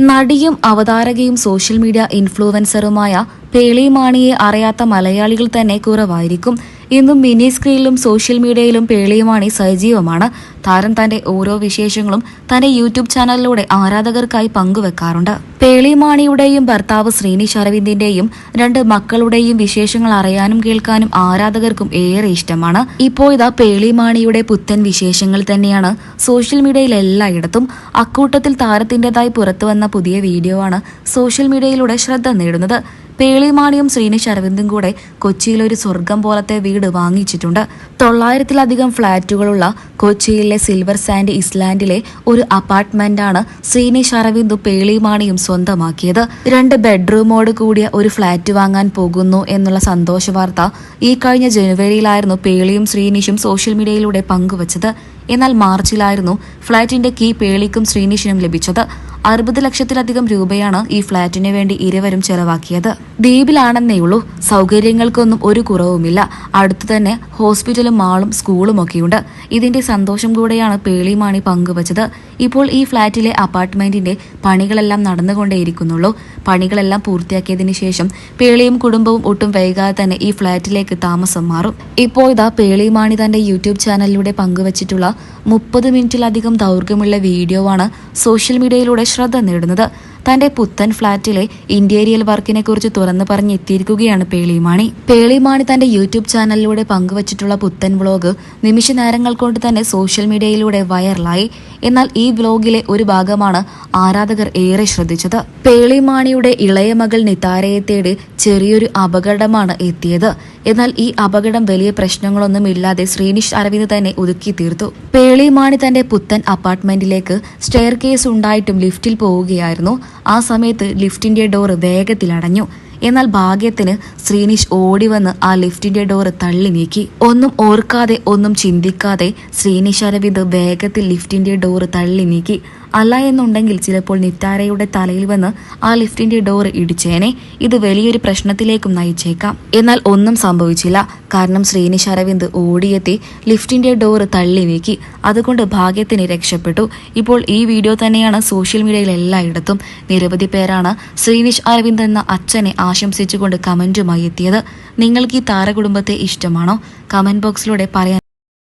നടിയും അവതാരകയും social media ഇൻഫ്ലുവൻസറുമായ പേളി മാണിയെ അറിയാത്ത മലയാളികൾ തന്നെ കുറവായിരിക്കും. ഇന്നും മിനി സ്ക്രീനിലും സോഷ്യൽ മീഡിയയിലും പേളിയുമാണി സജീവമാണ്. താരം തന്റെ ഓരോ വിശേഷങ്ങളും തന്റെ യൂട്യൂബ് ചാനലിലൂടെ ആരാധകർക്കായി പങ്കുവെക്കാറുണ്ട്. പേളിമാണിയുടെയും ഭർത്താവ് ശ്രീനിഷ് അരവിന്ദിന്റെയും രണ്ട് മക്കളുടെയും വിശേഷങ്ങൾ അറിയാനും കേൾക്കാനും ആരാധകർക്കും ഏറെ ഇഷ്ടമാണ്. ഇപ്പോൾ ഇതാ പേളിമാണിയുടെ പുത്തൻ വിശേഷങ്ങൾ തന്നെയാണ് സോഷ്യൽ മീഡിയയിൽ എല്ലായിടത്തും. അക്കൂട്ടത്തിൽ താരത്തിന്റേതായി പുറത്തുവന്ന പുതിയ വീഡിയോ ആണ് സോഷ്യൽ മീഡിയയിലൂടെ ശ്രദ്ധ നേടുന്നത്. പേളിമാണിയും ശ്രീനിഷ് അരവിന്ദും കൂടെ കൊച്ചിയിൽ ഒരു സ്വർഗം പോലത്തെ വീട് വാങ്ങിച്ചിട്ടുണ്ട്. തൊള്ളായിരത്തിലധികം ഫ്ളാറ്റുകളുള്ള കൊച്ചിയിലെ സിൽവർ സാൻഡ് ഇസ്ലാൻഡിലെ ഒരു അപ്പാർട്ട്മെന്റാണ് ശ്രീനിഷ് അരവിന്ദും പേളിമാണിയും സ്വന്തമാക്കിയത്. രണ്ട് ബെഡ്റൂമോട് കൂടിയ ഒരു ഫ്ളാറ്റ് വാങ്ങാൻ പോകുന്നു എന്നുള്ള സന്തോഷ വാർത്ത ഈ കഴിഞ്ഞ ജനുവരിയിലായിരുന്നു പേളിയും ശ്രീനിഷും സോഷ്യൽ മീഡിയയിലൂടെ പങ്കുവച്ചത്. എന്നാൽ മാർച്ചിലായിരുന്നു ഫ്ളാറ്റിന്റെ കീ പേളിക്കും ശ്രീനിഷിനും ലഭിച്ചത്. അറുപത് ലക്ഷത്തിലധികം രൂപയാണ് ഈ ഫ്ളാറ്റിന് വേണ്ടി ഇരുവരും ചെലവാക്കിയത്. ദ്വീപിലാണെന്നേയുള്ളൂ. സൗകര്യങ്ങൾക്കൊന്നും ഒരു കുറവുമില്ല. അടുത്തു തന്നെ ഹോസ്പിറ്റലും മാളും സ്കൂളും ഒക്കെയുണ്ട്. ഇതിന്റെ സന്തോഷം കൂടെയാണ് പേളിമാണി പങ്കുവച്ചത്. ഇപ്പോൾ ഈ ഫ്ളാറ്റിലെ അപ്പാർട്ട്മെന്റിന്റെ പണികളെല്ലാം നടന്നുകൊണ്ടേയിരിക്കുന്നുള്ളൂ. പണികളെല്ലാം പൂർത്തിയാക്കിയതിനു ശേഷം പേളിയും കുടുംബവും ഒട്ടും വൈകാതെ തന്നെ ഈ ഫ്ളാറ്റിലേക്ക് താമസം മാറും. ഇപ്പോൾ ഇതാ പേളിമാണി തന്റെ യൂട്യൂബ് ചാനലിലൂടെ പങ്കുവച്ചിട്ടുള്ള മുപ്പത് മിനിറ്റിലധികം ദൗർഘ്യമുള്ള വീഡിയോ ആണ് സോഷ്യൽ മീഡിയയിലൂടെ ശ്രദ്ധ നേടുന്നത്. തന്റെ പുത്തൻ ഫ്ളാറ്റിലെ ഇന്റീരിയൽ വർക്കിനെ കുറിച്ച് തുറന്നു പറഞ്ഞ് എത്തിയിരിക്കുകയാണ് പേളിമാണി പേളിമാണി തന്റെ യൂട്യൂബ് ചാനലിലൂടെ പങ്കുവച്ചിട്ടുള്ള പുത്തൻ വ്ളോഗ് നിമിഷ നേരങ്ങൾ കൊണ്ട് തന്നെ സോഷ്യൽ മീഡിയയിലൂടെ വൈറലായി. എന്നാൽ ഈ വ്ലോഗിലെ ഒരു ഭാഗമാണ് ആരാധകർ ഏറെ ശ്രദ്ധിച്ചത്. പേളിമാണിയുടെ ഇളയ മകൾ നിതാരയെ തേടി ചെറിയൊരു അപകടമാണ് എത്തിയത്. എന്നാൽ ഈ അപകടം വലിയ പ്രശ്നങ്ങളൊന്നും ഇല്ലാതെ ശ്രീനിഷ് അരവിന്ദ് തന്നെ ഒതുക്കി തീർത്തു. പേളിമാണി തന്റെ പുത്തൻ അപ്പാർട്ട്മെന്റിലേക്ക് സ്റ്റെയർ കേസ് ഉണ്ടായിട്ടും ലിഫ്റ്റിൽ പോവുകയായിരുന്നു. ആ സമയത്ത് ലിഫ്റ്റിന്റെ ഡോർ വേഗത്തിൽ അടഞ്ഞു. എന്നാൽ ഭാഗ്യത്തിന് ശ്രീനിഷ് ഓടി വന്ന് ആ ലിഫ്റ്റിന്റെ ഡോറ് തള്ളി നീക്കി. ഒന്നും ഓർക്കാതെ ഒന്നും ചിന്തിക്കാതെ ശ്രീനിഷ് അരവിന്ദ് വേഗത്തിൽ ലിഫ്റ്റിന്റെ ഡോറ് തള്ളി നീക്കി. അല്ല എന്നുണ്ടെങ്കിൽ ചിലപ്പോൾ നിത്താരയുടെ തലയിൽ വന്ന് ആ ലിഫ്റ്റിന്റെ ഡോർ ഇടിച്ചേനെ. ഇത് വലിയൊരു പ്രശ്നത്തിലേക്കും നയിച്ചേക്കാം. എന്നാൽ ഒന്നും സംഭവിച്ചില്ല. കാരണം ശ്രീനിഷ് അരവിന്ദ് ഓടിയെത്തി ലിഫ്റ്റിന്റെ ഡോർ തള്ളി നീക്കി. അതുകൊണ്ട് ഭാഗ്യത്തിന് രക്ഷപ്പെട്ടു. ഇപ്പോൾ ഈ വീഡിയോ തന്നെയാണ് സോഷ്യൽ മീഡിയയിൽ എല്ലായിടത്തും. നിരവധി പേരാണ് ശ്രീനിഷ് അരവിന്ദ് എന്ന അച്ഛനെ ആശംസിച്ചുകൊണ്ട് കമന്റുമായി എത്തിയത്. നിങ്ങൾക്ക് ഈ താരകുടുംബത്തെ ഇഷ്ടമാണോ? കമന്റ് ബോക്സിലൂടെ പറയാൻ